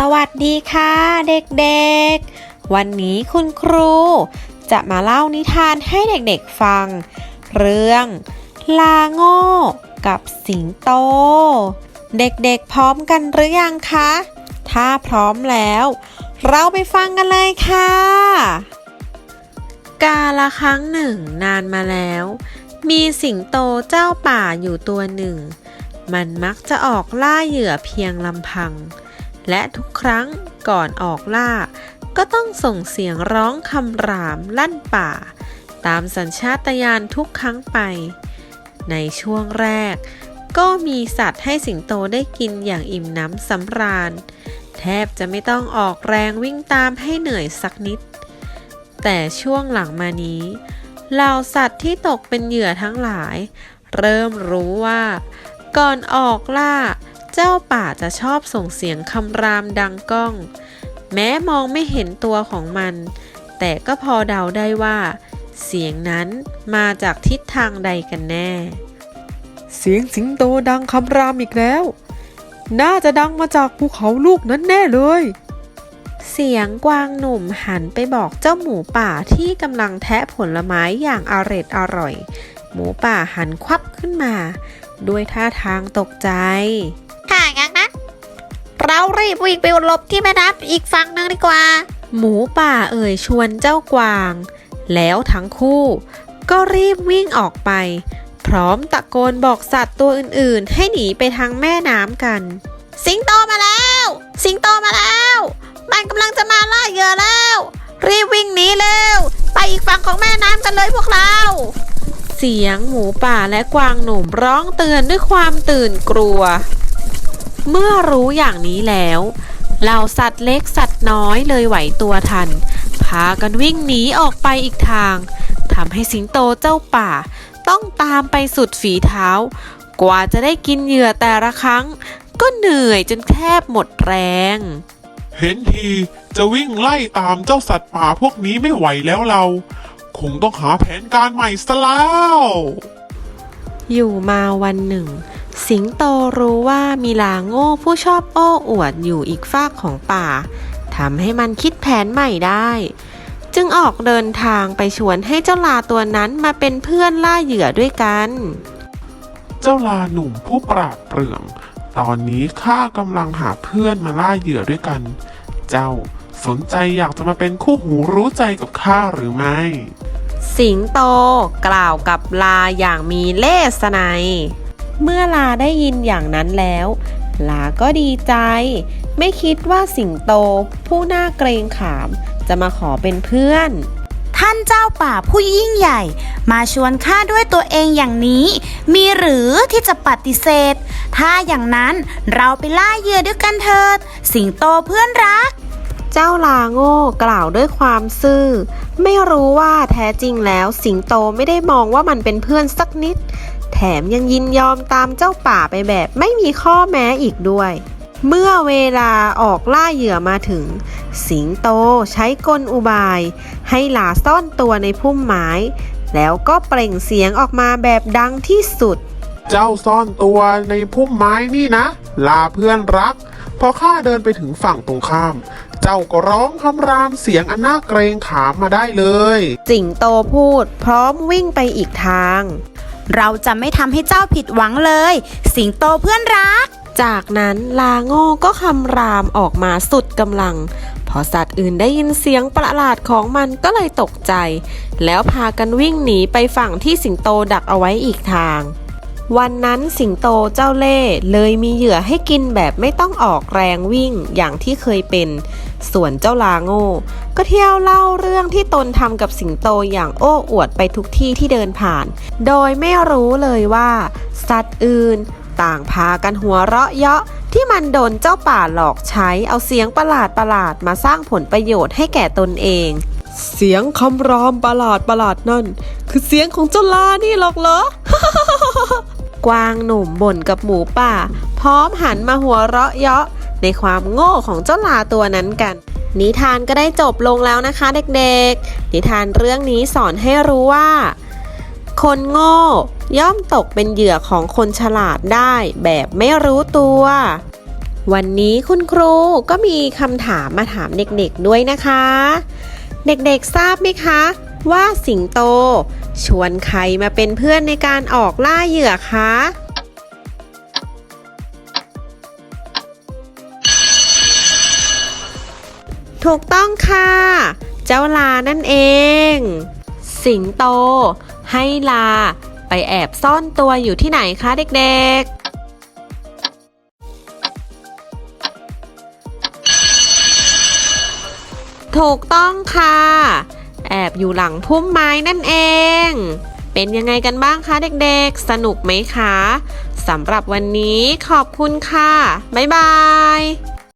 สวัสดีค่ะเด็กๆ วันนี้คุณครู จะมาเล่านิทานให้เด็กๆฟัง เรื่อง ลาโง่กับสิงโต เด็กๆพร้อมกันหรือยังคะ ถ้าพร้อมแล้ว เราไปฟังกันเลยค่ะ กาละครั้งหนึ่งนานมาแล้ว มีสิงโตเจ้าป่าอยู่ตัวหนึ่ง มันมักจะออกล่าเหยื่อเพียงลำพัง และทุกครั้งก่อนออกล่า ก็ต้องส่งเสียงร้องคำรามลั่นป่า ตามสัญชาตญาณทุกครั้งไป ในช่วงแรก ก็มีสัตว์ให้สิงโตได้กินอย่างอิ่มน้ำสำราญ แทบจะไม่ต้องออกแรงวิ่งตามให้เหนื่อยสักนิด แต่ช่วงหลังมานี้เหล่าสัตว์ที่ตกเป็นเหยื่อทั้งหลาย เริ่มรู้ว่า ก่อนออกล่า เจ้าป่าจะชอบส่งเสียงคำรามดังก้อง แม้มองไม่เห็นตัวของมัน แต่ก็พอเดาได้ว่า เสียงนั้นมาจากทิศทางใดกันแน่ เสียงสิงโตดังคำรามอีกแล้ว น่าจะดังมาจากภูเขาลูกนั้นแน่เลย เสียงกวางหนุ่มหันไปบอกเจ้าหมูป่าที่กำลังแทะผลไม้อย่างอร็ดอร่อย หมูป่าหันควับขึ้นมา ด้วยท่าทางตกใจถ้าอย่างนั้น เรารีบวิ่งไปหลบที่แม่น้ำอีกฝั่งหนึ่งดีกว่า หมูป่าเอ่ยชวนเจ้ากวาง แล้วทั้งคู่ ก็รีบวิ่งออกไป พร้อมตะโกนบอกสัตว์ตัวอื่นๆ ให้หนีไปทางแม่น้ำกัน สิงโตมาแล้ว สิงโตมาแล้ว มันกำลังจะมาล่าเหยื่อแล้ว รีบวิ่งหนีเร็ว ไปอีกฝั่งของแม่น้ำกันเลยพวกเราเสียงหมูป่าและกวางหนุ่มร้องเตือนด้วยความตื่นกลัว เมื่อรู้อย่างนี้แล้วเหล่าสัตว์เล็กสัตว์น้อยเลยไหวตัวทัน พากันวิ่งหนีออกไปอีกทางทำให้สิงโตเจ้าป่า ต้องตามไปสุดฝีเท้า กว่าจะได้กินเหยื่อแต่ละครั้ง ก็เหนื่อยจนแทบหมดแรง เห็นทีจะวิ่งไล่ตามเจ้าสัตว์ป่าพวกนี้ไม่ไหวแล้วเรา คงต้องหาแผนการใหม่ซะแล้ว อยู่มาวันหนึ่ง สิงโตรู้ว่ามีลาโง่ผู้ชอบโอ้อวดอยู่อีกฝากของป่าทำให้มันคิดแผนใหม่ได้ จึงออกเดินทางไปชวนให้เจ้าลาตัวนั้นมาเป็นเพื่อนล่าเหยื่อด้วยกัน เจ้าลาหนุ่มผู้ปราดเปรื่อง ตอนนี้ข้ากำลังหาเพื่อนมาล่าเหยื่อด้วยกัน เจ้าสนใจอยากจะมาเป็นคู่หูรู้ใจกับข้าหรือไม่ สิงโตกล่าวกับลาอย่างมีเล่ห์ไนย เมื่อลาได้ยินอย่างนั้นแล้ว ลาก็ดีใจ ไม่คิดว่าสิงโต ผู้น่าเกรงขาม จะมาขอเป็นเพื่อน ท่านเจ้าป่าผู้ยิ่งใหญ่ มาชวนข้าด้วยตัวเองอย่างนี้ มีหรือที่จะปฏิเสธ ถ้าอย่างนั้นเราไปล่าเหยื่อด้วยกันเถิด สิงโตเพื่อนรักเจ้าลาโง่กล่าวด้วยความซื่อ ไม่รู้ว่าแท้จริงแล้วสิงโตไม่ได้มองว่ามันเป็นเพื่อนสักนิด แถมยังยินยอมตามเจ้าป่าไปแบบไม่มีข้อแม้อีกด้วย เมื่อเวลาออกล่าเหยื่อมาถึง สิงโตใช้กลอุบาย ให้ลาซ่อนตัวในพุ่มไม้ แล้วก็เปล่งเสียงออกมาแบบดังที่สุด เจ้าซ่อนตัวในพุ่มไม้นี่นะ ลาเพื่อนรัก พอข้าเดินไปถึงฝั่งตรงข้าม เจ้าก็ร้องคำรามเสียงอันน่าเกรงขามมาได้เลย สิงโตพูดพร้อมวิ่งไปอีกทาง เราจะไม่ทำให้เจ้าผิดหวังเลย สิงโตเพื่อนรัก จากนั้นลาโง่ก็คำรามออกมาสุดกำลัง พอสัตว์อื่นได้ยินเสียงประหลาดของมันก็เลยตกใจ แล้วพากันวิ่งหนีไปฝั่งที่สิงโตดักเอาไว้อีกทาง วันนั้นสิงโตเจ้าเล่เลยมีเหยื่อให้กินแบบไม่ต้องออกแรงวิ่งอย่างที่เคยเป็น ส่วนเจ้าลาโง่ก็เที่ยวเล่าเรื่องที่ตนทำกับสิงโตอย่างโอ้อวดไปทุกที่ที่เดินผ่าน โดยไม่รู้เลยว่า สัตว์อื่นต่างพากันหัวเราะเยาะที่มันโดนเจ้าป่าหลอกใช้เอาเสียงประหลาดประหลาดๆมาสร้างผลประโยชน์ให้แก่ตนเอง เสียงคำรามประหลาดประหลาดนั่น คือเสียงของเจ้าลานี่หรอกเหรอกวางหนุ่มบ่นกับหมูป่า พร้อมหันมาหัวเราะเยาะ ในความโง่ของเจ้าลาตัวนั้นกัน นิทานก็ได้จบลงแล้วนะคะเด็กๆ นิทานเรื่องนี้สอนให้รู้ว่า คนโง่ย่อมตกเป็นเหยื่อของคนฉลาดได้แบบไม่รู้ตัว วันนี้คุณครูก็มีคำถามมาถามเด็กๆด้วยนะคะ เด็กๆทราบไหมคะ ว่าสิงโต ชวนใครมาเป็นเพื่อนในการออกล่าเหยื่อคะ ถูกต้องค่ะ เจ้าลานั่นเอง สิงโต ให้ลา ไปแอบซ่อนตัวอยู่ที่ไหนคะเด็กๆถูกต้องค่ะ แอบอยู่หลังพุ่มไม้นั่นเอง เป็นยังไงกันบ้างคะเด็กๆ สนุกไหมคะ สำหรับวันนี้ขอบคุณค่ะ บ๊ายบาย